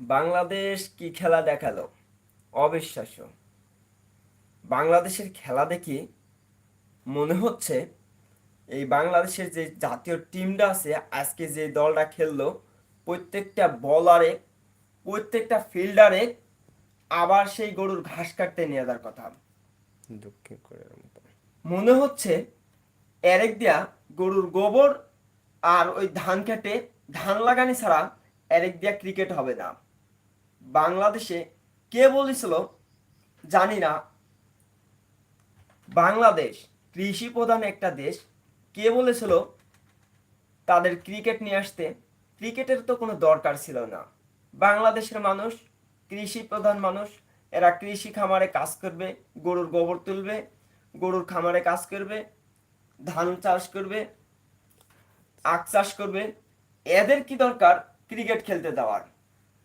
বাংলাদেশ কি খেলা দেখাল? অবিশ্বাস্য। বাংলাদেশের খেলা দেখি মনে হচ্ছে এই বাংলাদেশের যে জাতীয় টিমটা আছে আজকে যে দলটা খেললো প্রত্যেকটা বলারে প্রত্যেকটা ফিল্ডারে আবার সেই গরুর ঘাস কাটতে নিয়ে যাওয়ার কথা। মনে হচ্ছে এরেক দিয়া গরুর গোবর আর ওই ধান কেটে ধান লাগানি ছাড়া এরেক দিয়া ক্রিকেট হবে না। বাংলাদেশে কে বলেছিল, জানি না। বাংলাদেশ কৃষি প্রধান একটা দেশ। কে বলেছিল তাদের ক্রিকেট নিয়ে আসতে? ক্রিকেটের তো কোনো দরকার ছিল না। বাংলাদেশের মানুষ, কৃষি প্রধান মানুষ, এরা কৃষি খামারে কাজ করবে, গরুর গোবর তুলবে, গরুর খামারে কাজ করবে, ধান চাষ করবে, আখ চাষ করবে। এদের কি দরকার? ক্রিকেট খেলতে দেওয়ার।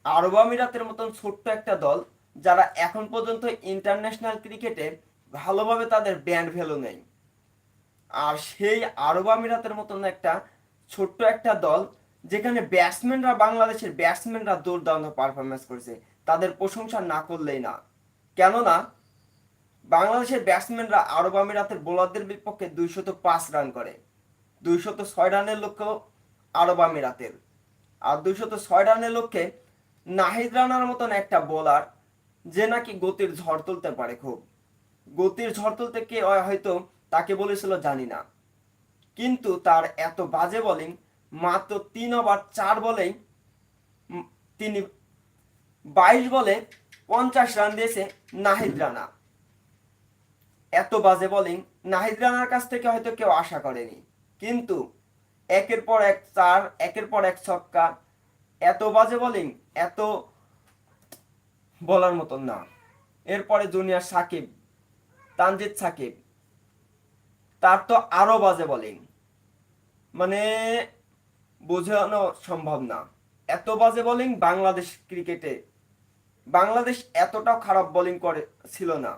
আরব আমিরাতের মতন ছোট্ট একটা দল যারা এখন পর্যন্ত ইন্টারন্যাশনাল ক্রিকেটে ভালোভাবে তাদের ব্যান্ড ভ্যালু নেই। আর সেই আরব আমিরাতের মতন একটা ছোট্ট একটা দল যেখানে ব্যাটসম্যানরা বাংলাদেশের ব্যাটসম্যানরা দুর্দান্ত পারফরমেন্স করেছে, তাদের প্রশংসা না করলেই না। কেননা বাংলাদেশের ব্যাটসম্যানরা আরব আমিরাতের বোলারদের বিপক্ষে দুইশত পাঁচ রান করে, দুইশত ছয় রানের লক্ষ্য আরব আমিরাতের আর দুইশত ছয় রানের লক্ষ্যে নাহিদ রানার মতন একটা বোলার যে নাকি গতির ঝড় তুলতে পারে খুব। গতির ঝড় তুলতে কে হয়তো তাকে বলেছিল জানি না। কিন্তু তার এত বাজে বোলিং মাত্র তিন ওভার চার বলেই তিনি বাইশ বলে পঞ্চাশ রান দিয়েছে নাহিদ রানা। এত বাজে বোলিং নাহিদ রানার কাছ থেকে হয়তো কেউ আশা করেনি। কিন্তু একের পর এক চার, একের পর এক ছক্কা এত বাজে বোলিং এত বলার মতন না। এরপরে জুনিয়র সাকিব, তানজিদ সাকিব, তার তো আরও বাজে বোলিং মানে বোঝানো সম্ভব না। এত বাজে বোলিং বাংলাদেশ ক্রিকেটে। বাংলাদেশ এতটাও খারাপ বোলিং করে, ছিল না।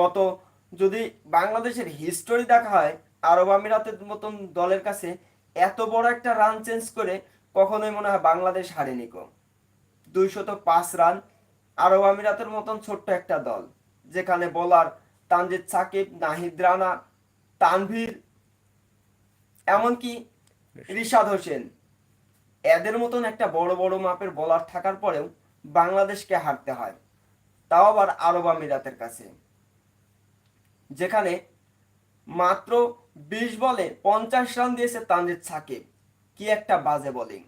গত যদি বাংলাদেশের হিস্টোরি দেখা হয়, আরব আমিরাতের মতন দলের কাছে এত বড় একটা রান চেঞ্জ করে কখনোই মনে হয় বাংলাদেশ হারেনি কো দুইশত পাঁচ রান, আরব আমিরাতের মতন ছোট্ট একটা দল, যেখানে বোলার তানজিদ সাকিব, নাহিদ রানা, তানভীর, এমনকি রিশাদ হোসেন, এদের মতন একটা বড় বড় মাপের বলার থাকার পরেও বাংলাদেশকে হারতে হয়। তাও আবার আরব আমিরাতের কাছে। যেখানে মাত্র বিশ বলে পঞ্চাশ রান দিয়েছে তানজিদ সাকিব। কি একটা বাজে বোলিং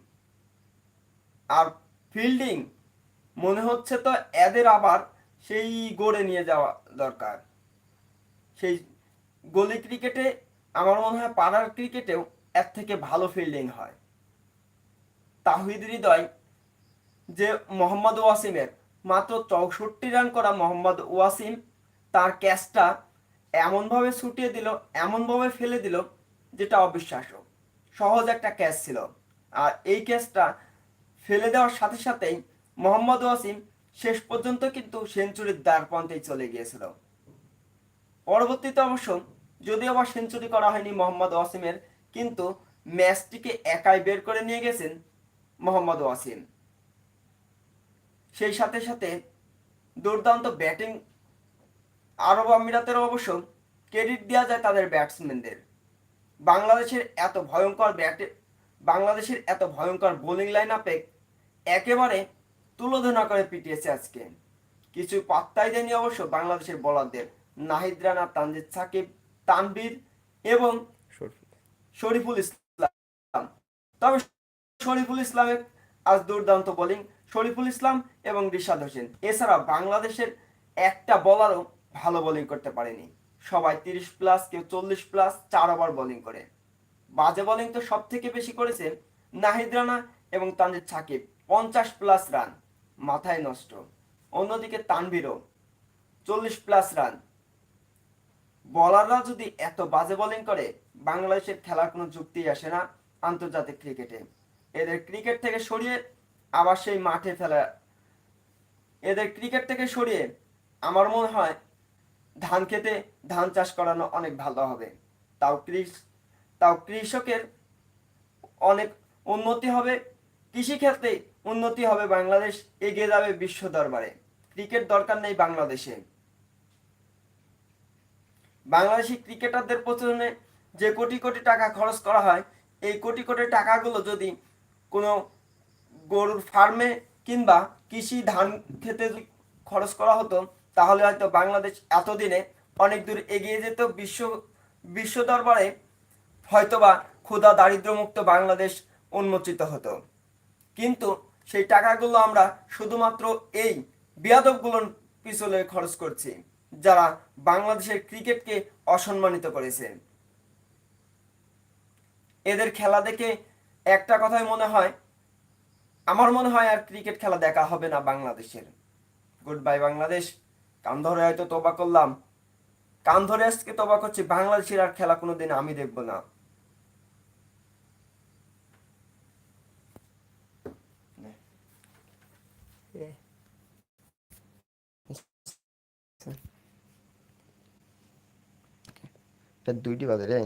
আর ফিল্ডিং মনে হচ্ছে তো এদের আবার সেই গড়ে নিয়ে যাওয়া দরকার। সেই গলি ক্রিকেটে আমার মনে হয় পাড়ার ক্রিকেটেও এর থেকে ভালো ফিল্ডিং হয়। তাহিদ হৃদয় যে মোহাম্মদ ওয়াসিমের, মাত্র চৌষট্টি রান করা মোহাম্মদ ওয়াসিম, তার ক্যাচটা এমনভাবে ছুটিয়ে দিল, এমনভাবে ফেলে দিল, যেটা অবিশ্বাস্য। সহজ একটা ক্যাচ ছিল। আর এই ক্যাচটা ফেলে দেওয়ার সাথে সাথেই মোহাম্মদ ওয়াসিম শেষ পর্যন্ত কিন্তু সেঞ্চুরির দ্বার প্রান্তেই চলে গিয়েছিল। পরবর্তীতে অবশ্য যদিও আবার সেঞ্চুরি করা হয়নি মোহাম্মদ ওয়াসিমের, কিন্তু ম্যাচটিকে একাই বের করে নিয়ে গেছেন মোহাম্মদ ওয়াসিম। সেই সাথে সাথে দুর্দান্ত ব্যাটিং আরব আমিরাতের অবশ্য ক্রেডিট দেওয়া যায় তাদের ব্যাটসম্যানদের। বাংলাদেশের এত ভয়ঙ্কর ব্যাটে বাংলাদেশের এত ভয়ঙ্কর বোলিং লাইন আপে একেবারে তুলোধনা করে পিটিয়েছে আজকে। কিছু পাত্তাই দেয়নি অবশ্য বাংলাদেশের বোলারদের নাহিদ রানা তানজিদ সাকিব তানভীর এবং শরীফ শরীফুল ইসলাম। তবে শরীফুল ইসলামের আজ দুর্দান্ত বোলিং শরীফুল ইসলাম এবং রিশাদ হোসেন। এছাড়া বাংলাদেশের একটা বলারও ভালো বোলিং করতে পারেনি। সবাই তিরিশ প্লাস কেউ চল্লিশ প্লাস চার ওভার বোলিং করে। বাজে বোলিং তো সব থেকে বেশি করেছে নাহিদ রানা এবং তানজিদ সাকিব, পঞ্চাশ প্লাস রান মাথায় নষ্ট। অন্যদিকে তানভীরও চল্লিশ প্লাস রান বলাররা যদি এত বাজে বোলিং করে, বাংলাদেশের খেলার কোনো যুক্তি আসে না আন্তর্জাতিক ক্রিকেটে এদের ক্রিকেট থেকে সরিয়ে আবার সেই মাঠে ফেলা এদের ক্রিকেট থেকে সরিয়ে আমার মনে হয় ধান খেতে ধান চাষ করানো অনেক ভালো হবে। তাও কৃষ, তাও কৃষকের অনেক উন্নতি হবে কৃষি ক্ষেত্রে উন্নতি হবে বাংলাদেশ এগিয়ে যাবে বিশ্ব দরবারে। ক্রিকেট দরকার নেই বাংলাদেশে। বাংলাদেশি ক্রিকেটারদের পেছনে যে কোটি কোটি টাকা খরচ করা হয়, এই কোটি কোটি টাকাগুলো যদি কোনো গরুর ফার্মে কিংবা কৃষি ধান খেতে খরচ করা হতো তাহলে হয়তো বাংলাদেশ এতদিনে অনেক দূর এগিয়ে যেত, বিশ্ব বিশ্ব দরবারে হয়তোবা ক্ষুধা দারিদ্র্যমুক্ত বাংলাদেশ উন্মোচিত হতো। কিন্তু সেই টাকাগুলো আমরা শুধুমাত্র এই বিয়াদবগুলোর পিছনে খরচ করছি, যারা বাংলাদেশের ক্রিকেটকে অসম্মানিত করেছে। এদের খেলা দেখে একটা কথাই মনে হয়, আমার মনে হয় আর ক্রিকেট খেলা দেখা হবে না বাংলাদেশের। Good bye Bangladesh. কান ধরে হয়তো তোবা করলাম। কান ধরে আজকে তোবা করছি, বাংলাদেশের আর খেলা কোনোদিন আমি দেখব না। দুইটি বাজে রে।